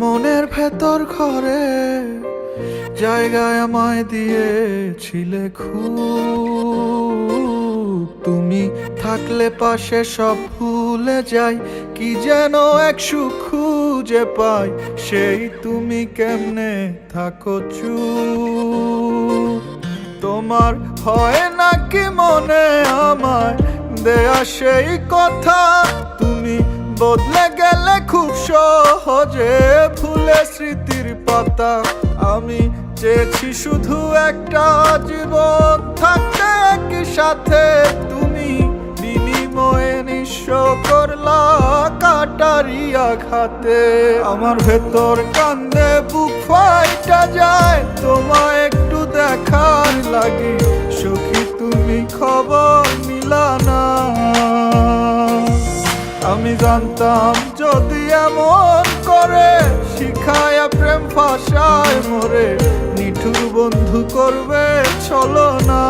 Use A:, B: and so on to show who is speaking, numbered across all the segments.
A: মনের ভেতর ঘরে, জায়গায় আমায় দিয়েছিলে খুব। তুমি থাকলে পাশে সব ভুলে যাই, কি যেন এক সুখ খুঁজে পাই, সেই তুমি কেমনে থাকো চুপ? তোমার হয় নাকি মনে আমায় দেয়া সেই কথা? তুমি বদলে গেলে খুব সহজে ভুলে স্মৃতির পাতা। আমি চেয়েছি শুধু একটা জীবন থাকতে একই সাথে। তুমি বিনিময়ে নিঃস্ব করলা কাটারি আঘাতে। আমার ভেতর কান্দে বুক ফাইটা যায়, তোমায় একটু দেখার লাগে। সুখী, তুমি খবর মিলানা জানতাম যদি এমন করে, শিখায় প্রেম ফাঁসায় মরে, নিঠুর বন্ধু করবে, চলো না।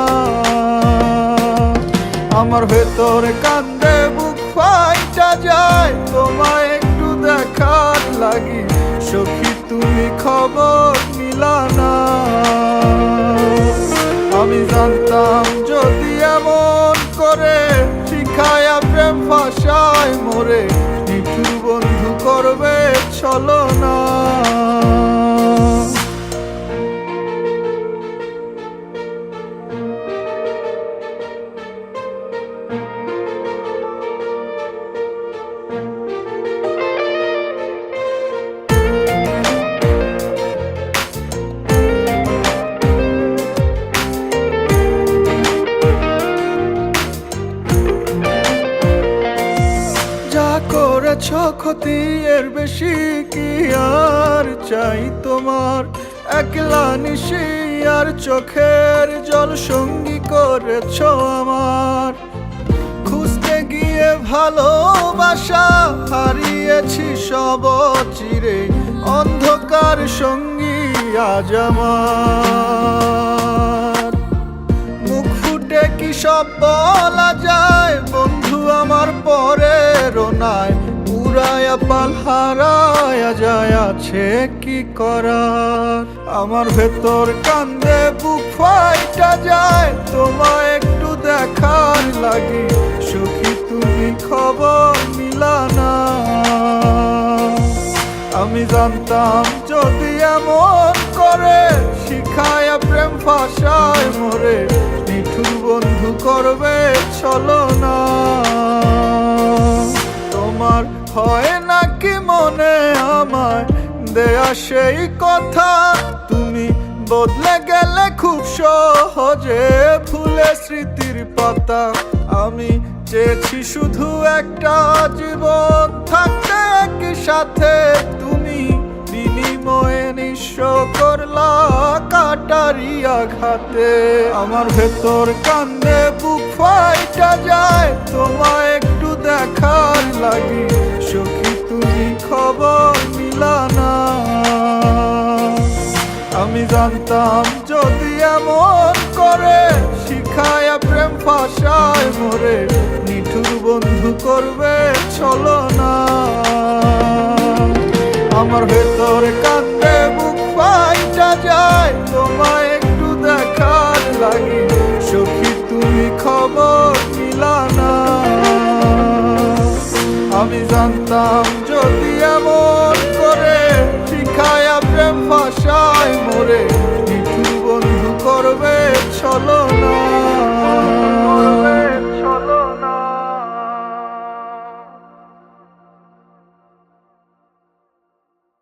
A: আমার ভেতরে কান্দে, বুক ফাইটা যায়, তোমায় একটু দেখার লাগি, সখী তুমি খবর মিলানা আমি জানতাম নিঠুর বন্ধু করবে চলো করেছ ক্ষতি এর বেশি কি আর চাই তোমার? একলা নিশি আর চোখের জল সঙ্গী করেছ আমার। খুঁজতে গিয়ে ভালোবাসা হারিয়েছি সব চিরে, অন্ধকার সঙ্গী আজ আমার। মুখ ফুটে কি সব বলা যায়? বন্ধু আমার পরে রোনায় উড়ায়া পাল হারায়া যায় আছে কি করার? আমার ভেতর কান্দে, বুক ফাইটা যায়। তোমায় একটু দেখার লাগি, সুখী তুমি খবর মিলানা আমি জানতাম যদি এমন করে শিখায় প্রেম ফাঁসায় মোরে, নিঠুর বন্ধু করবে চলো না হয় নাকি মনে আমায়? দেয়া সেই কথা তুমি বদলে গেলে খুব সহজে ভুলে স্মৃতির পাতা। আমি চেয়েছি শুধু একটা জীবন থাকতে একই সাথে তুমি বিনিময়ে নিঃস্ব করলা কাটারি আঘাতে। আমার ভেতর কান্দে বুক ফাইটা যায়, তোমায় একটু দেখার লাগি। খবর মিলানা। আমি জানতাম যদি এমন করে, শিখায় প্রেম ফাঁসায় মোরে, নিঠুর বন্ধু করবে চলো না আমার ভেতর কান্দে বুক পাইটা যায়, তোমায় একটু দেখার লাগি। সখী, তুমি খবর মিলানা। আমি জানতাম যদি এমন করে শিখায়া প্রেম ফাঁসায় মোরে। বন্ধু করবে? চলো